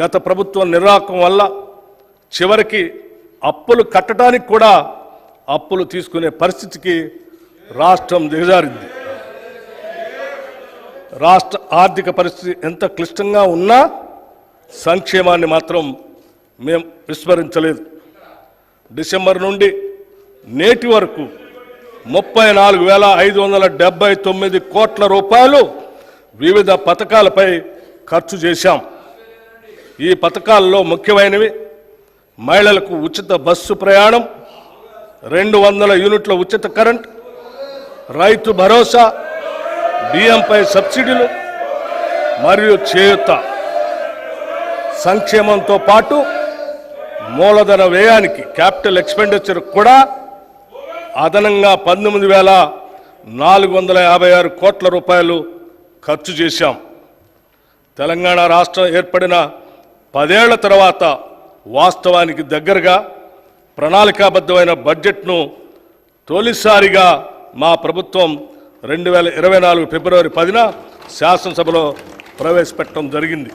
గత ప్రభుత్వం నిర్వాహకం వల్ల చివరికి అప్పులు కట్టడానికి కూడా అప్పులు తీసుకునే పరిస్థితికి రాష్ట్రం దిగజారింది. రాష్ట్ర ఆర్థిక పరిస్థితి ఎంత క్లిష్టంగా ఉన్నా సంక్షేమాన్ని మాత్రం మేము విస్మరించలేదు. డిసెంబర్ నుండి నేటి వరకు ముప్పై నాలుగు వేల ఐదు వందల డెబ్బై తొమ్మిది కోట్ల రూపాయలు వివిధ పథకాలపై ఖర్చు చేశాం. ఈ పథకాల్లో ముఖ్యమైనవి మహిళలకు ఉచిత బస్సు ప్రయాణం రెండు వందల యూనిట్ల ఉచిత కరెంట్ రైతు భరోసా బియ్యంపై సబ్సిడీలు మరియు చేయుత. సంక్షేమంతో పాటు మూలధన వ్యయానికి క్యాపిటల్ ఎక్స్పెండిచర్ కూడా అదనంగా పంతొమ్మిది వేల నాలుగు వందల యాభై ఆరు కోట్ల రూపాయలు ఖర్చు చేశాం. తెలంగాణ రాష్ట్రం ఏర్పడిన పదేళ్ళ తర్వాత వాస్తవానికి దగ్గరగా ప్రణాళికాబద్ధమైన బడ్జెట్ను తొలిసారిగా మా ప్రభుత్వం రెండు వేల ఇరవై నాలుగు ఫిబ్రవరి పదిన శాసనసభలో ప్రవేశపెట్టడం జరిగింది.